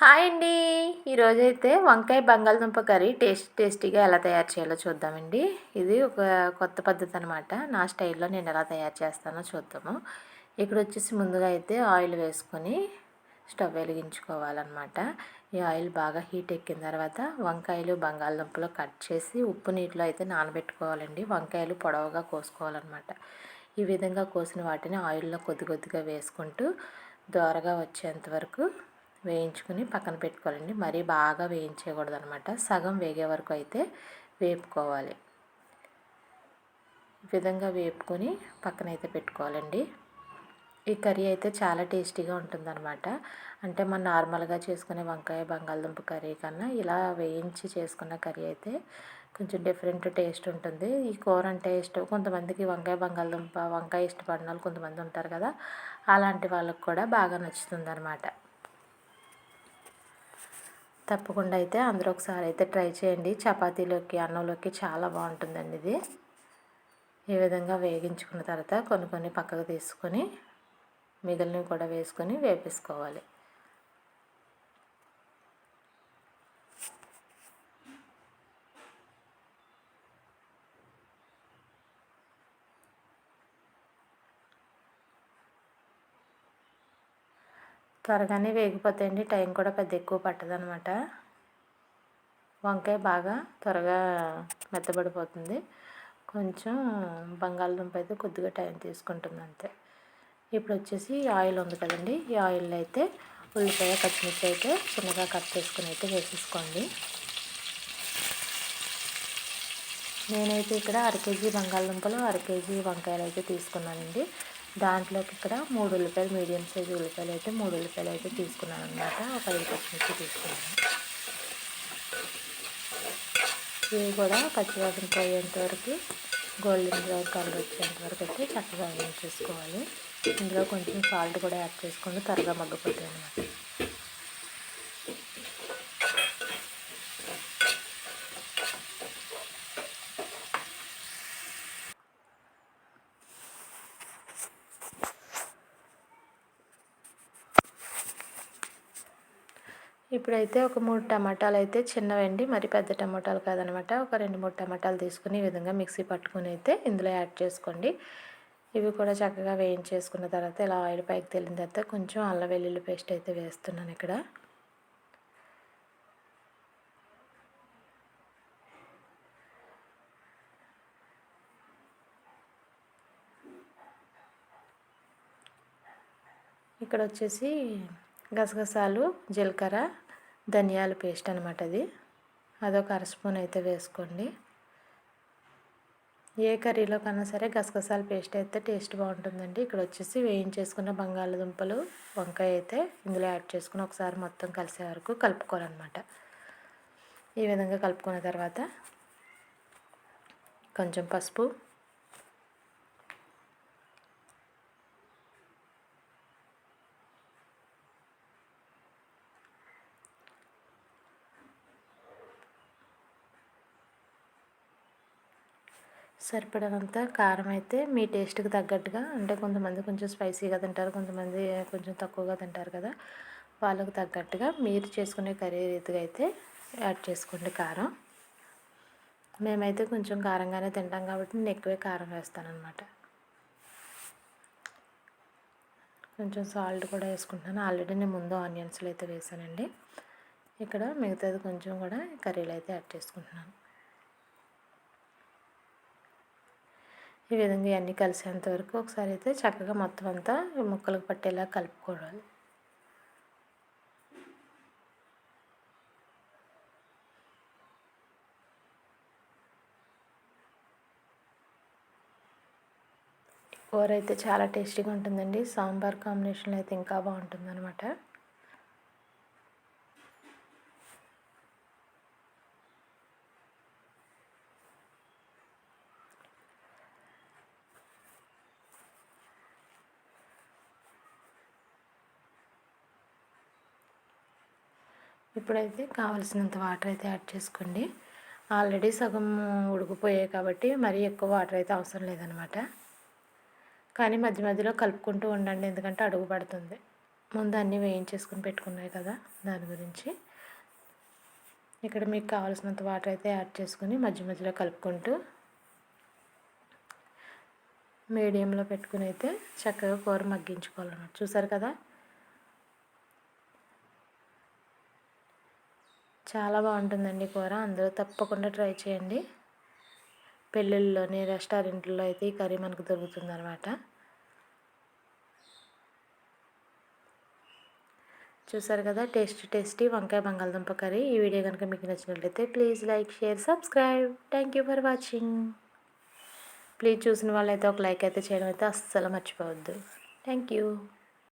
Hi అండి. ఈరోజైతే వంకాయ బంగాళదుంప కర్రీ టేస్ట్ టేస్టీగా ఎలా తయారు చేయాలో చూద్దామండి. ఇది ఒక కొత్త పద్ధతి అనమాట నా స్టైల్లో నేను ఎలా తయారు చేస్తానో చూద్దాము. ఇక్కడ వచ్చేసి ముందుగా అయితే ఆయిల్ వేసుకొని స్టవ్ వెలిగించుకోవాలన్నమాట. ఈ ఆయిల్ బాగా హీట్ ఎక్కిన తర్వాత వంకాయలు బంగాళదుంపలు కట్ చేసి ఉప్పు నీటిలో అయితే నానబెట్టుకోవాలండి. వంకాయలు పొడవుగా కోసుకోవాలన్నమాట. ఈ విధంగా కోసిన వాటిని ఆయిల్లో కొద్ది కొద్దిగా వేసుకుంటూ దోరగా వచ్చేంత వరకు వేయించుకుని పక్కన పెట్టుకోవాలండి. మరీ బాగా వేయించకూడదు అనమాట సగం వేగే వరకు అయితే వేపుకోవాలి. ఈ విధంగా వేపుకొని పక్కన అయితే పెట్టుకోవాలండి. ఈ కర్రీ అయితే చాలా టేస్టీగా ఉంటుందన్నమాట అంటే మనం నార్మల్గా చేసుకునే వంకాయ బంగాళదుంప కర్రీ కన్నా ఇలా వేయించి చేసుకున్న కర్రీ అయితే కొంచెం డిఫరెంట్ టేస్ట్ ఉంటుంది. ఈ కూర అంటే ఇష్టం. కొంతమందికి వంకాయ బంగాళదుంప వంకాయ ఇష్టపడిన వాళ్ళు కొంతమంది ఉంటారు కదా అలాంటి వాళ్ళకి కూడా బాగా నచ్చుతుంది అనమాట తప్పకుండా అయితే అందరూ ఒకసారి అయితే ట్రై చేయండి. చపాతీలోకి అన్నంలోకి చాలా బాగుంటుందండి ఇది. ఈ విధంగా వేగించుకున్న తర్వాత కొన్ని కొన్ని పక్కకు తీసుకొని మిగిలినవి కూడా వేసుకొని వేపేసుకోవాలి. త్వరగానే వేగిపోతాయండి. టైం కూడా పెద్ద ఎక్కువ పట్టదనమాట. వంకాయ బాగా త్వరగా మెత్తబడిపోతుంది. కొంచెం బంగాళదుంప అయితే కొద్దిగా టైం తీసుకుంటుంది అంతే. ఇప్పుడు వచ్చేసి ఆయిల్ ఉంది కదండి. ఈ ఆయిల్ అయితే ఉల్లిపాయ పచ్చిమిర్చి అయితే చిన్నగా కట్ చేసుకుని అయితే వేసేసుకోండి. నేనైతే ఇక్కడ అర కేజీ బంగాళదుంపలు అర కేజీ వంకాయలు అయితే తీసుకున్నానండి. దాంట్లోకి ఇక్కడ మూడు ఉల్లిపాయలు మీడియం సైజు ఉల్లిపాయలు అయితే మూడు ఉల్లిపాయలు అయితే తీసుకున్నాను అనమాట ఒక ఐదు పచ్చిమిర్చి తీసుకున్నాను. ఇవి కూడా పచ్చివాసన పోయేంత వరకు గోల్డెన్ బ్రౌన్ కలర్ వచ్చేంత వరకు అయితే చక్కగా వేయించేసుకోవాలి ఇందులో కొంచెం సాల్ట్ కూడా యాడ్ చేసుకుంటే త్వరగా మగ్గిపోతాయి అనమాట ఇప్పుడైతే ఒక మూడు టమాటాలు అయితే చిన్నవండి మరి పెద్ద టమాటాలు కాదనమాట. ఒక రెండు మూడు టమాటాలు తీసుకుని ఈ విధంగా మిక్సీ పట్టుకుని అయితే ఇందులో యాడ్ చేసుకోండి. ఇవి కూడా చక్కగా వేయించేసుకున్న తర్వాత ఇలా ఆయిల్ పైకి తెలిన తర్వాత కొంచెం అల్లం వెల్లుల్లి పేస్ట్ అయితే వేస్తున్నాను ఇక్కడ. ఇక్కడ వచ్చేసి గసగసాలు జీలకర్ర ధనియాల పేస్ట్ అనమాట అది. అదొక అర స్పూన్ అయితే వేసుకోండి. ఏ కర్రీలో కన్నా సరే గసగసాల పేస్ట్ అయితే టేస్ట్ బాగుంటుందండి. ఇక్కడ వచ్చేసి వేయించేసుకున్న బంగాళదుంపలు వంకాయ అయితే ఇందులో యాడ్ చేసుకుని ఒకసారి మొత్తం కలిసే వరకు కలుపుకోవాలన్నమాట. ఈ విధంగా కలుపుకున్న తర్వాత కొంచెం పసుపు సరిపడినంత కారం అయితే మీ టేస్ట్కి తగ్గట్టుగా అంటే కొంతమంది కొంచెం స్పైసీగా తింటారు కొంతమంది కొంచెం తక్కువగా తింటారు కదా. వాళ్ళకు తగ్గట్టుగా మీరు చేసుకునే కర్రీ రీతిగా అయితే యాడ్ చేసుకోండి కారం. మేమైతే కొంచెం కారంగానే తింటాం కాబట్టి నేను ఎక్కువే కారం వేస్తాను అనమాట కొంచెం సాల్ట్ కూడా వేసుకుంటున్నాను. ఆల్రెడీ నేను ముందు ఆనియన్స్లో అయితే వేసానండి. ఇక్కడ మిగతాది కొంచెం కూడా కర్రీలో అయితే యాడ్ చేసుకుంటున్నాను. ఈ విధంగా ఇవన్నీ కలిసేంత వరకు ఒకసారి అయితే చక్కగా మొత్తం అంతా ముక్కలకు పట్టేలా కలుపుకోవాలి. కూర అయితే చాలా టేస్టీగా ఉంటుందండి. సాంబార్ కాంబినేషన్లో అయితే ఇంకా బాగుంటుంది అనమాట ఇప్పుడైతే కావాల్సినంత వాటర్ అయితే యాడ్ చేసుకోండి. ఆల్రెడీ సగం ఉడికిపోయాయి కాబట్టి మరీ ఎక్కువ వాటర్ అయితే అవసరం లేదనమాట. కానీ మధ్య మధ్యలో కలుపుకుంటూ ఉండండి ఎందుకంటే అడుగు పడుతుంది. ముందు అన్నీ వేయించేసుకుని పెట్టుకున్నాయి కదా దాని గురించి. ఇక్కడ మీకు కావాల్సినంత వాటర్ అయితే యాడ్ చేసుకుని మధ్య మధ్యలో కలుపుకుంటూ మీడియంలో పెట్టుకుని అయితే చక్కగా కూర మగ్గించుకోవాలన్నమాట. చూసారు కదా? చాలా బాగుంటుందండి కూర. అందరూ తప్పకుండా ట్రై చేయండి. పెళ్ళిళ్ళలోని రెస్టారెంట్లో అయితే ఈ కర్రీ మనకు దొరుకుతుంది అనమాట చూసారు కదా? టేస్ట్ టేస్టీ వంకాయ బంగాళదుంప కర్రీ. ఈ వీడియో కనుక మీకు నచ్చినట్లయితే please like share subscribe. Thank you for watching. Please చూసిన వాళ్ళైతే ఒక లైక్ అయితే చేయడం అయితే అస్సలు మర్చిపోవద్దు. Thank you.